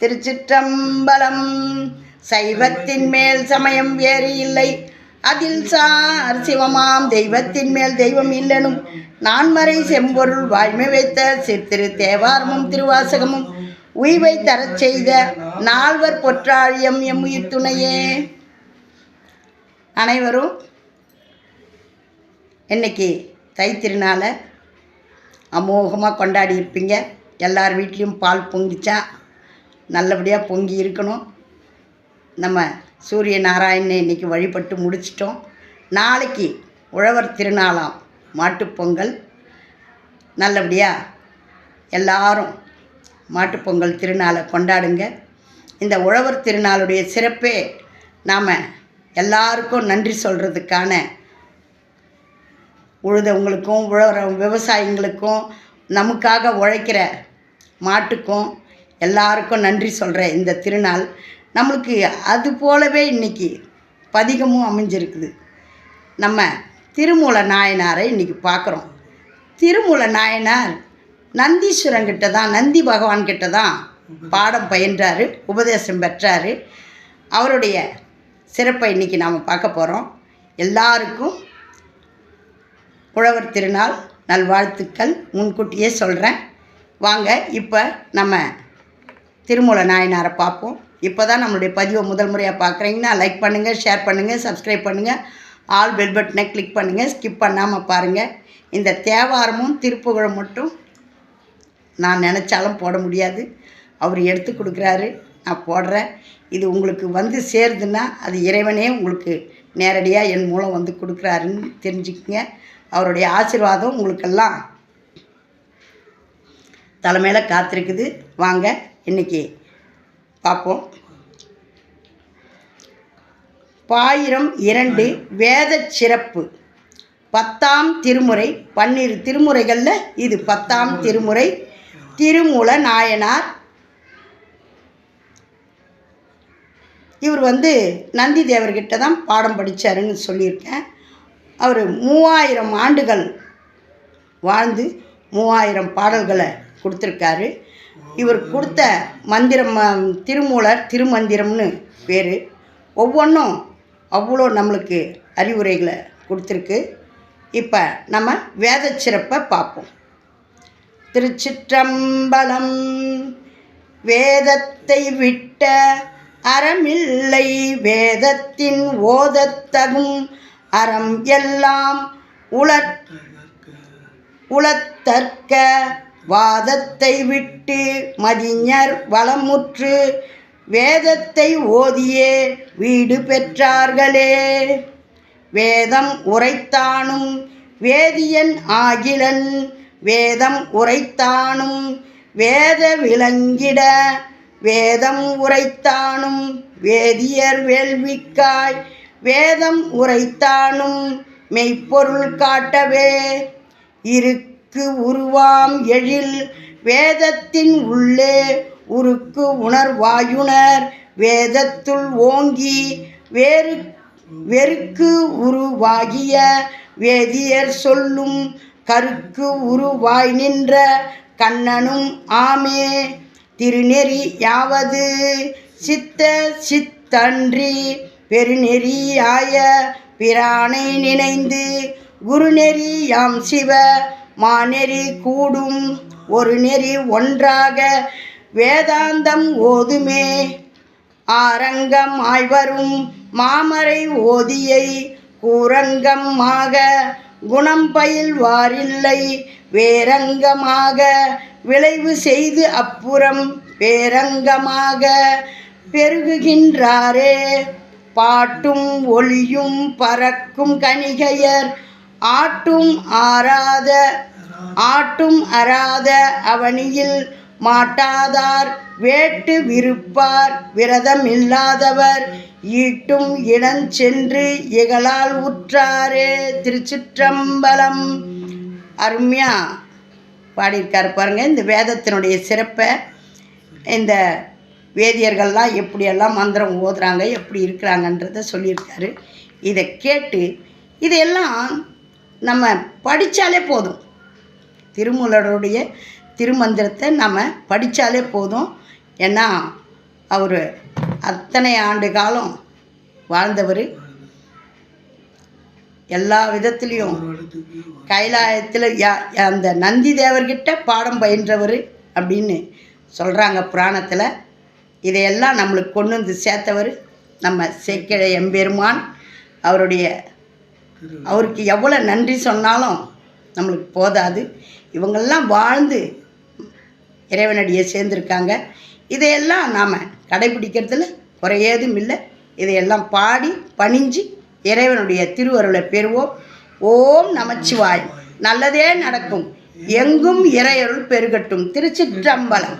திருச்சிற்றம்பலம். சைவத்தின் மேல் சமயம் வேறு இல்லை. அதில் சார் சிவமாம் தெய்வத்தின் மேல் தெய்வம் இல்லனும். நான்மறை செம்பொருள் வாய்மை வைத்த சித்திரு தேவாரமும் திருவாசகமும் உய்வை தரச் செய்த நால்வர் பொற்றாழியம் எம் உயிர் துணையே. அனைவரும் இன்னைக்கு தை திருநாளை அமோகமாக கொண்டாடி இருப்பீங்க. எல்லார் வீட்லேயும் பால் பொங்கிச்சா நல்லபடியாக பொங்கி இருக்கணும். நம்ம சூரிய நாராயணனை இன்றைக்கி வழிபட்டு முடிச்சிட்டோம். நாளைக்கு உழவர் திருநாளாம் மாட்டுப்பொங்கல் நல்லபடியாக எல்லாரும் மாட்டுப்பொங்கல் திருநாளை கொண்டாடுங்க. இந்த உழவர் திருநாளுடைய சிறப்பே நாம் எல்லாருக்கும் நன்றி சொல்கிறதுக்கான உழுதவங்களுக்கும் உழற விவசாயிங்களுக்கும் நமக்காக உழைக்கிற மாட்டுக்கும் எல்லாருக்கும் நன்றி சொல்கிற இந்த திருநாள். நம்மளுக்கு அது போலவே இன்றைக்கி பதிகமும் அமைஞ்சிருக்குது. நம்ம திருமூல நாயனாரை இன்றைக்கி பார்க்குறோம் திருமூல நாயனார் நந்தீஸ்வரங்கிட்ட தான் நந்தி பகவான்கிட்ட தான் பாடம் பயின்றார் உபதேசம் பெற்றார். அவருடைய சிறப்பை இன்றைக்கி நாம் பார்க்க போகிறோம் எல்லாருக்கும் உழவர் திருநாள் நல்வாழ்த்துக்கள். முன்கூட்டியே சொல்கிறேன் வாங்க இப்போ நம்ம திருமூல நாயனாரை பார்ப்போம். இப்போ தான் நம்மளுடைய பதிவை முதல் முறையாக பார்க்குறீங்கன்னா லைக் பண்ணுங்கள் ஷேர் பண்ணுங்கள் சப்ஸ்கிரைப் பண்ணுங்கள் ஆல் பெல் பட்டனை கிளிக் பண்ணுங்கள் ஸ்கிப் பண்ணாமல் பாருங்கள் இந்த தேவாரமும் திருப்புகழும் மட்டும் நான் நினச்சாலும் போட முடியாது. அவர் எடுத்து கொடுக்குறாரு. நான் போடுறேன். இது உங்களுக்கு வந்து சேருதுன்னா அது இறைவனே உங்களுக்கு நேரடியாக என் மூலம் வந்து கொடுக்குறாருன்னு தெரிஞ்சுக்கங்க. அவருடைய ஆசீர்வாதம் உங்களுக்கெல்லாம் தலைமையில் காத்திருக்குது. வாங்க இன்னைக்கு பார்ப்போம். பாயிரம் இரண்டு வேத சிறப்பு. பத்தாம் திருமுறை பன்னிரு திருமுறைகளில் இது பத்தாம் திருமுறை. திருமூல நாயனார். இவர் வந்து நந்தி தேவர்கிட்ட தான் பாடம் படித்தாருன்னு சொல்லியிருக்கேன். அவர் மூவாயிரம் ஆண்டுகள் வாழ்ந்து மூவாயிரம் பாடல்களை கொடுத்துருக்காரு. இவர் கொடுத்த மந்திரம் திருமூலர் திருமந்திரம்னு பேர். ஒவ்வொன்றும் அவ்வளோ நம்மளுக்கு அறிவுரைகளை கொடுத்துருக்கு. இப்போ நம்ம வேத சிறப்பை பார்ப்போம். திருச்சிற்றம்பலம் வேதத்தை விட்ட அறமில்லை வேதத்தின் ஓதத்தகும் அறம் எல்லாம் உலத் உலத்தற்க வாதத்தை விட்டு மதிஞர் வளமுற்று வேதத்தை ஓதியே வீடு பெற்றார்களே. வேதம் உரைத்தானும் வேதியன் ஆகிலன் வேதம் உரைத்தானும் வேத விளங்கிட வேதம் உரைத்தானும் வேதியர் வேள்விக்காய் வேதம் உரைத்தானும் மெய்ப்பொருள் காட்டவே. இருக்கு உருவாம் எழில் வேதத்தின் உள்ளே உருக்கு உணர்வாயுணர் வேதத்துள் ஓங்கி வேறு வெறுக்கு உருவாகிய வேதியர் சொல்லும் கருக்கு உருவாய் நின்ற கண்ணனும் ஆமே. திருநெறி யாவது சித்த சித்தன்றி பெருநெறியாய பிரானை நினைந்து குருநெறி யாம் சிவ மாநெறி கூடும் ஒரு நெறி ஒன்றாக வேதாந்தம் ஓதுமே. ஆரங்கம் ஆய்வரும் மாமரை ஓதியை கூரங்கமாக குணம் பயில்வாரில்லை வேரங்கமாக விளைவு செய்து அப்புறம் பேரங்கமாக பெருகுகின்றாரே. பாட்டும் ஒளியும் பறக்கும் கணிகையர் ஆட்டும் ஆராத ஆட்டும் அறாத அவனியில் மாட்டாதார். வேட்டு விருப்பார் விரதம் இல்லாதவர் ஈட்டும் இடஞ்சென்று இகழால் உற்றாரே. திருச்சிற்றம்பலம். அருமையா பாடியிருக்காரு பாருங்க இந்த வேதத்தினுடைய சிறப்பை இந்த வேதியர்கள்லாம் எப்படியெல்லாம் மந்திரம் ஓதுறாங்க எப்படி இருக்கிறாங்கன்றத சொல்லியிருக்காரு. இதை கேட்டு இதையெல்லாம் நம்ம படித்தாலே போதும். திருமூலருடைய திருமந்திரத்தை நம்ம படித்தாலே போதும். ஏன்னா அவர் அத்தனை ஆண்டு காலம் வாழ்ந்தவர். எல்லா விதத்துலேயும் கைலாயத்தில் யா அந்த நந்தி தேவர்கிட்ட பாடம் பயின்றவர் அப்படின்னு சொல்கிறாங்க புராணத்தில். இதையெல்லாம் நம்மளுக்கு கொண்டு வந்து சேர்த்தவர் நம்ம சேக்கிழ எம்பெருமான். அவருடைய அவருக்கு எவ்வளோ நன்றி சொன்னாலும் நம்மளுக்கு போதாது. இவங்கெல்லாம் வாழ்ந்து இறைவனடியை சேர்ந்துருக்காங்க. இதையெல்லாம் நாம் கடைபிடிக்கிறதுல குறையேதும் இல்லை. இதையெல்லாம் பாடி பணிஞ்சு இறைவனுடைய திருவருளை பெறுவோம். ஓம் நமச்சிவாய். நல்லதே நடக்கும். எங்கும் இறையருள் பெருகட்டும். திருச்சிற்றம்பலம்.